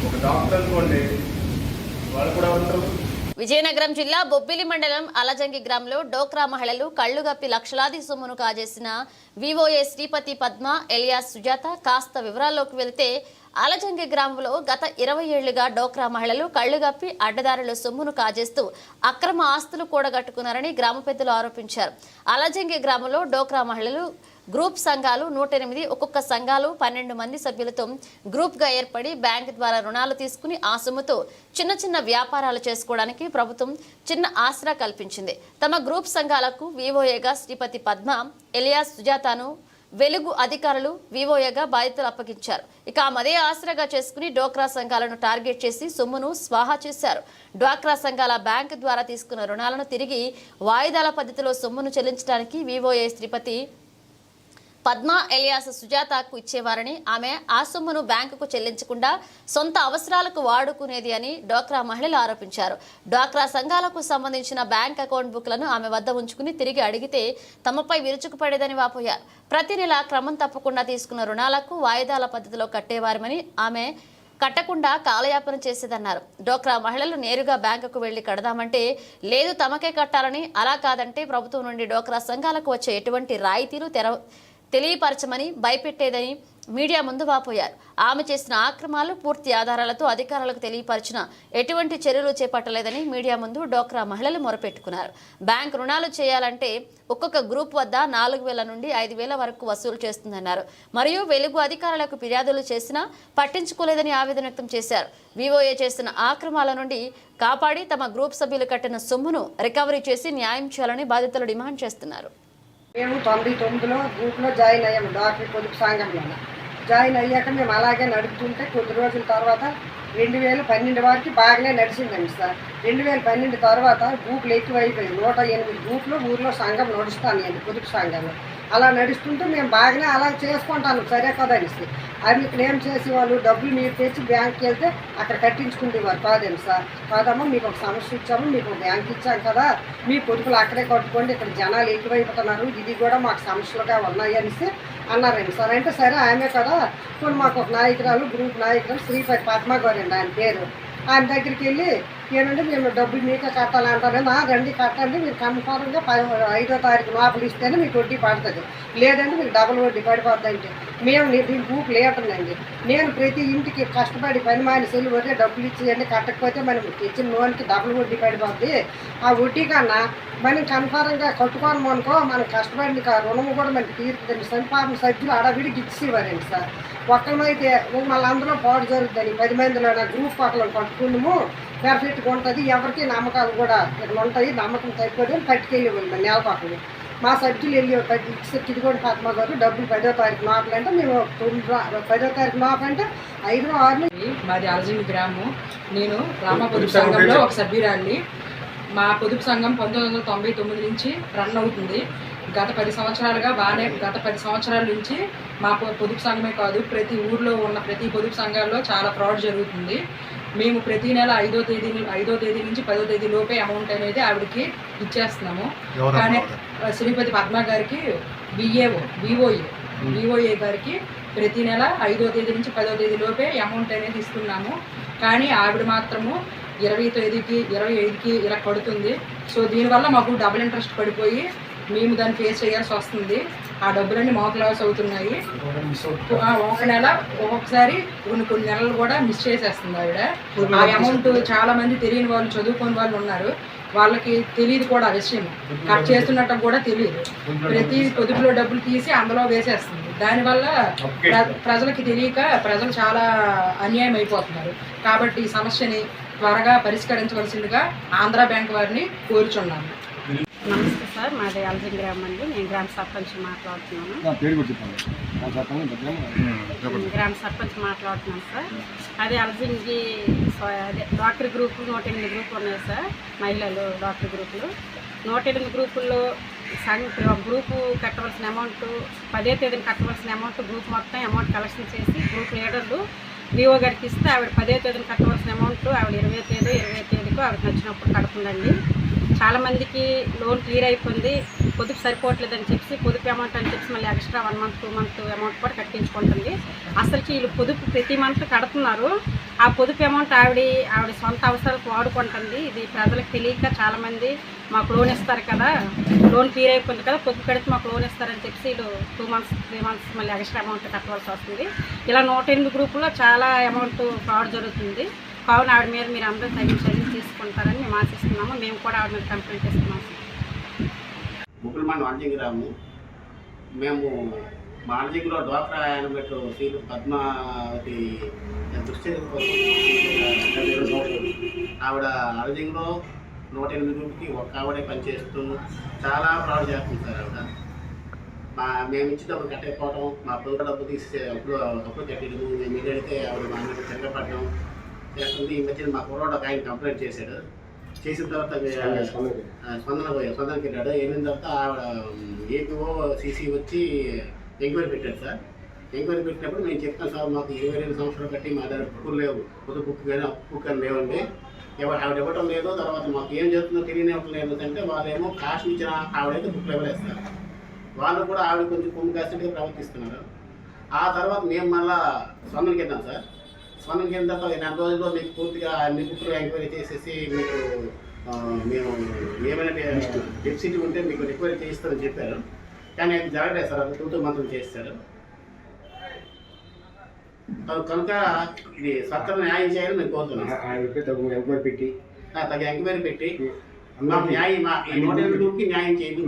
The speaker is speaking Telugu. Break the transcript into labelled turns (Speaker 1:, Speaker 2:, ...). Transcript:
Speaker 1: ఒక డాక్టర్ అనుకోండి వాళ్ళు కూడా ఉంటారు.
Speaker 2: విజయనగరం జిల్లా బొబ్బిలి మండలం అలజంగి గ్రామంలో డోక్రా మహిళలు కళ్ళు గప్పి లక్షలాది సొమ్మును కాజేసిన వివోఏ శ్రీపతి పద్మ ఎలియాస్ సుజాత కాస్త వివరాల్లోకి వెళితే అలజంగి గ్రామంలో గత ఇరవై ఏళ్ళుగా డోక్రా మహిళలు కళ్ళుగప్పి అడ్డదారుల సొమ్మును కాజేస్తూ అక్రమ ఆస్తులు కూడగట్టుకున్నారని గ్రామ పెద్దలు ఆరోపించారు. అలజంగి గ్రామంలో డోక్రా మహిళలు గ్రూప్ సంఘాలు నూట ఎనిమిది ఒక్కొక్క సంఘాలు పన్నెండు మంది సభ్యులతో గ్రూప్గా ఏర్పడి బ్యాంక్ ద్వారా రుణాలు తీసుకుని ఆ సొమ్ముతో చిన్న చిన్న వ్యాపారాలు చేసుకోవడానికి ప్రభుత్వం చిన్న ఆసరా కల్పించింది. తమ గ్రూప్ సంఘాలకు వివోఏగా శ్రీపతి పద్మ ఎలియాస్ సుజాతను వెలుగు అధికారులు వివోఏగా బాధ్యతలు అప్పగించారు. ఇక మదే ఆసరాగా చేసుకుని డోక్రా సంఘాలను టార్గెట్ చేసి సొమ్మును స్వాహా చేశారు. డ్వాక్రా సంఘాల బ్యాంకు ద్వారా తీసుకున్న రుణాలను తిరిగి వాయిదాల పద్ధతిలో సొమ్మును చెల్లించడానికి వివోఏ శ్రీపతి పద్మ ఎలియాస్ సుజాతకు ఇచ్చేవారని ఆమె ఆ సొమ్మును బ్యాంకుకు చెల్లించకుండా సొంత అవసరాలకు వాడుకునేది అని డోక్రా మహిళలు ఆరోపించారు. డ్వాక్రా సంఘాలకు సంబంధించిన బ్యాంక్ అకౌంట్ బుక్లను ఆమె వద్ద ఉంచుకుని తిరిగి అడిగితే తమపై విరుచుకుపడేదని వాపోయారు. ప్రతి నెల క్రమం తప్పకుండా తీసుకున్న రుణాలకు వాయిదాల పద్ధతిలో కట్టేవారమని ఆమె కట్టకుండా కాలయాపన చేసేదన్నారు. డోక్రా మహిళలు నేరుగా బ్యాంకుకు వెళ్ళి కడదామంటే లేదు తమకే కట్టాలని అలా కాదంటే ప్రభుత్వం నుండి డోక్రా సంఘాలకు వచ్చే ఎటువంటి రాయితీలు తెర తెలియపరచమని భయపెట్టేదని మీడియా ముందు వాపోయారు. ఆమె చేసిన ఆక్రమాలు పూర్తి ఆధారాలతో అధికారులకు తెలియపరిచిన ఎటువంటి చర్యలు చేపట్టలేదని మీడియా ముందు డోక్రా మహిళలు మొరపెట్టుకున్నారు. బ్యాంక్ రుణాలు చేయాలంటే ఒక్కొక్క గ్రూప్ వద్ద నాలుగు వేల నుండి ఐదు వేల వరకు వసూలు చేస్తుందన్నారు. మరియు వెలుగు అధికారులకు ఫిర్యాదులు చేసినా పట్టించుకోలేదని ఆవేదన వ్యక్తం చేశారు. వివోఏ చేసిన ఆక్రమాల నుండి కాపాడి తమ గ్రూప్ సభ్యులు కట్టిన సొమ్మును రికవరీ చేసి న్యాయం చేయాలని బాధితులు డిమాండ్ చేస్తున్నారు.
Speaker 3: మేము తొంభై తొమ్మిదిలో గ్రూప్లో జాయిన్ అయ్యాము డాక్టర్ పొదుపు సంఘంలో జాయిన్ అయ్యాక మేము అలాగే నడుపుతుంటే కొద్ది రోజుల తర్వాత రెండు వేల పన్నెండు వరకు బాగానే నడిచిందండి సార్. రెండు వేల పన్నెండు తర్వాత గ్రూపులు ఎక్కువైపోయాయి. నూట ఎనిమిది గ్రూపులు ఊర్లో సంఘం నడుస్తాను నేను పొదుపు సంఘంలో. అలా నడుస్తుంటే మేము బాగానే అలా చేసుకుంటాను. సరే కదనేసి అవి క్లెయిమ్ చేసి వాళ్ళు డబ్బులు మీరు తెచ్చి బ్యాంక్కి వెళ్తే అక్కడ కట్టించుకునేవారు కాదేమి సార్? కాదమ్మా మీకు ఒక సమస్య ఇచ్చాము మీకు ఒక బ్యాంక్ ఇచ్చాం కదా. మీ పొదుపులు అక్కడే కట్టుకోండి ఇక్కడ జనాలు ఎక్కువైపోతున్నారు. ఇది కూడా మాకు సమస్యలుగా ఉన్నాయి అనేసి అన్నారండి సార్. అంటే సరే ఆమె కదా. ఇప్పుడు మాకు ఒక నాయకురాలు గ్రూప్ నాయకురాలు శ్రీపతి పద్మ గారు అండి ఆయన పేరు. ఆయన దగ్గరికి వెళ్ళి ఏమంటే మేము డబ్బులు మీకే కట్టాలంటారు నా రండి కట్టండి మీరు కన్ఫామ్గా ప ఐదో తారీఖు లోపల ఇస్తేనే మీకు వడ్డీ పడుతుంది. లేదంటే మీకు డబుల్ వడ్డీ పడిపోద్దంటే మేము నీ- దీని గ్రూప్ లేటండి నేను ప్రతి ఇంటికి కష్టపడి పని మాని సెల్లు వడ్డీ డబ్బులు ఇచ్చేయండి కట్టకపోతే మనం ఇచ్చిన లోన్కి డబుల్ వడ్డీ పడిపోద్ది. ఆ వడ్డీ కన్నా మనం కన్ఫామ్గా కట్టుకోను అనుకో మనం కష్టపడి రుణం రుణము కూడా మనకి తీరుతుందండి. సంపాదన సభ్యులు అడవిడికి ఇచ్చేవారండి సార్. ఒక్కమైతే మళ్ళీ అందులో పాటు జరుగుతుంది పది మందిలో నా గ్రూప్ ఒకళ్ళని పట్టుకున్నాము పెర్ఫెక్ట్గా ఉంటుంది. ఎవరికి నమ్మకాలు కూడా ఇక్కడ ఉంటాయి. నమ్మకం తగ్గిపోతే పట్టుకెళ్ళి వెళ్ళి నెలకొకరు మా సభ్యులు వెళ్ళి కూడా పద్మ గారు డబ్బులు పదో తారీఖు లోపల అంటే మేము తొమ్మిది పదో తారీఖు లోపల అంటే ఐదు ఆరు
Speaker 4: మాది అలజింగి గ్రామం. నేను రామ పొదుపు సంఘంలో ఒక సభ్యురాలిని. మా పొదుపు సంఘం పంతొమ్మిది వందల తొంభై తొమ్మిది నుంచి రన్ అవుతుంది. గత పది సంవత్సరాలుగా బాగానే గత పది సంవత్సరాల నుంచి మా పొదుపు సంఘమే కాదు ప్రతి ఊర్లో ఉన్న ప్రతి పొదుపు సంఘాల్లో చాలా ఫ్రాడ్ జరుగుతుంది. మేము ప్రతి నెల ఐదో తేదీ ఐదో తేదీ నుంచి పదో తేదీ లోపే అమౌంట్ అనేది ఆవిడకి ఇచ్చేస్తున్నాము. కానీ శ్రీపతి పద్మ గారికి బిఏఓ విఓఏ విఓఏ గారికి ప్రతి నెల ఐదో తేదీ నుంచి పదో తేదీ లోపే అమౌంట్ అనేది ఇస్తున్నాము. కానీ ఆవిడ మాత్రము ఇరవై తేదీకి ఇరవై ఐదుకి ఇలా పడుతుంది సో దీనివల్ల మాకు డబుల్ ఇంట్రెస్ట్ పడిపోయి మేము దాన్ని ఫేస్ చేయాల్సి వస్తుంది. ఆ డబ్బులన్నీ మాకు లాస్ అవుతున్నాయి. ఆ, ఒక నెల ఒక్కొక్కసారి కొన్ని కొన్ని నెలలు కూడా మిస్ చేసేస్తుంది ఆవిడ. ఆ అమౌంట్ చాలా మంది తెలియని వాళ్ళు చదువుకొని వాళ్ళు ఉన్నారు. వాళ్ళకి తెలియదు కూడా ఆ విషయం. కట్ చేస్తున్నట్టు కూడా తెలియదు. ప్రతి పొదుపులో డబ్బులు తీసి అందులో వేసేస్తుంది. దానివల్ల ప్ర- ప్రజలకి తెలియక ప్రజలు చాలా అన్యాయం అయిపోతున్నారు. కాబట్టి ఈ సమస్యని త్వరగా పరిష్కరించవలసిందిగా ఆంధ్ర బ్యాంక్ వారిని కోరుచున్నాను.
Speaker 5: సార్ మాది అల్జింగ్ గ్రామం అండి. నేను గ్రామ సర్పంచ్ మాట్లాడుతున్నాను. గ్రామ సర్పంచ్ మాట్లాడుతున్నాను సార్. అదే అల్జింగి అదే డాక్టర్ గ్రూపులు నూట ఎనిమిది గ్రూపులు ఉన్నాయి సార్ మహిళలు డాక్టర్ గ్రూపులు. నూట ఎనిమిది గ్రూపుల్లో సంఘ గ్రూపు కట్టవలసిన అమౌంట్ పదే తేదీన కట్టవలసిన అమౌంట్ గ్రూప్ మొత్తం అమౌంట్ కలెక్షన్ చేసి గ్రూప్ లీడర్లు వివో గారికి ఇస్తే ఆవిడ పదే తేదీన కట్టవలసిన అమౌంట్ ఆవిడ ఇరవై తేదీ ఇరవై తేదీకు ఆవిడ నచ్చినప్పుడు కడుతుందండి. చాలామందికి లోన్ క్లియర్ అయిపోయింది. పొదుపు సరిపోవట్లేదని చెప్పి పొదుపు అమౌంట్ అని చెప్పి మళ్ళీ extra one month two month amount కూడా కట్టించుకుంటుంది. అసలుకి వీళ్ళు పొదుపు ప్రతి మంత్ కడుతున్నారు. ఆ పొదుపు అమౌంట్ ఆవిడ ఆవిడ సొంత అవసరాలకు వాడుకుంటుంది. ఇది ప్రజలకు తెలియక చాలామంది మాకు లోన్ ఇస్తారు కదా లోన్ క్లియర్ అయిపోయింది కదా పొదుపు కడితే మాకు లోన్ ఇస్తారని చెప్పి వీళ్ళు టూ మంత్స్ త్రీ మంత్స్ మళ్ళీ ఎక్స్ట్రా అమౌంట్ కట్టవలసి వస్తుంది. ఇలా నూట ఎనిమిది గ్రూపుల్లో చాలా అమౌంట్ ఫ్రాడ్ జరుగుతుంది. కావున ఆవిడ మీద మీరు అందరూ తగిన చర్యలు తీసుకుంటారని మేము ఆశిస్తున్నాము. మేము కూడా ఆవిడ మీద కంప్లైంట్ ఇస్తున్నాము
Speaker 6: ముకుల్మాన్ వాణిజ్య గ్రామము మేము వాణిజ్యంలో డోక్రా యానిమేట్ శ్రీమతి పద్మావతి దృష్టి ఆవిడ వాణిజ్యంలో నూట ఎనిమిది రూపాయలకి ఒక్క ఆవిడే పనిచేస్తూ చాలా ఫ్రాడ్ చేస్తుంది సార్ ఆవిడ. మా మేము ఇచ్చిన డబ్బులు కట్టకపోవడం మా పొదుపు డబ్బు తీసి అప్పుడు అప్పుడు కట్టడం మేము ఇది అడిగితే ఆవిడ మా మీద తిరగపడడం చేస్తుంది. ఈ మధ్యన మా కుర్రోడు ఒక ఆయన కంప్లైంట్ చేశాడు. చేసిన తర్వాత స్పందన పోయా స్పందనకి వెళ్ళాడు. వెళ్ళిన తర్వాత ఆవిడ ఏపీఓ సీసీ వచ్చి ఎంక్వైరీ పెట్టాడు సార్. ఎంక్వైరీ పెట్టినప్పుడు మేము చెప్తాం సార్ మాకు ఇరవై రెండు సంవత్సరాలు కట్టి మా దగ్గర బుక్కులు లేవు. పొద్దు బుక్ కానీ అప్పు బుక్ కానీ లేవండి. ఎవరు ఆవిడ ఇవ్వటం లేదు. తర్వాత మాకు ఏం చేస్తుందో తెలియనివ్వటం లేదు. అంటే వాళ్ళేమో కాస్ట్ ఇచ్చిన ఆవిడైతే బుక్లు ఇవ్వలేదు సార్ వాళ్ళు కూడా ఆవిడ కొంచెం కొమ్ము కాసినట్టుగా ప్రవర్తిస్తున్నారు. ఆ తర్వాత మేము మళ్ళా స్పందనకి వెళ్ళాం సార్. వెళ్ళిన తర్వాత నెల రోజుల్లో మీకు పూర్తిగా అన్ని బుక్లు ఎంక్వైరీ చేసేసి మీకు మేము ఏమైనా డెఫిసిట్ ఉంటే మీకు రిక్వైరీ చేయిస్తారని చెప్పారు. కానీ అది జరగలేదు సార్ అది టూ టూ మంత్లు చేస్తారు కనుక ఇది సత్వర న్యాయం చేయాలని మేము కోరుతున్నాం.
Speaker 7: ఆయనకి తగు ఎంక్వైరీ పెట్టి.
Speaker 6: ఆ, తగ్గ ఎంక్వైరీ పెట్టి మా న్యాయం మా నూట ఎనిమిది న్యాయం చేయండి.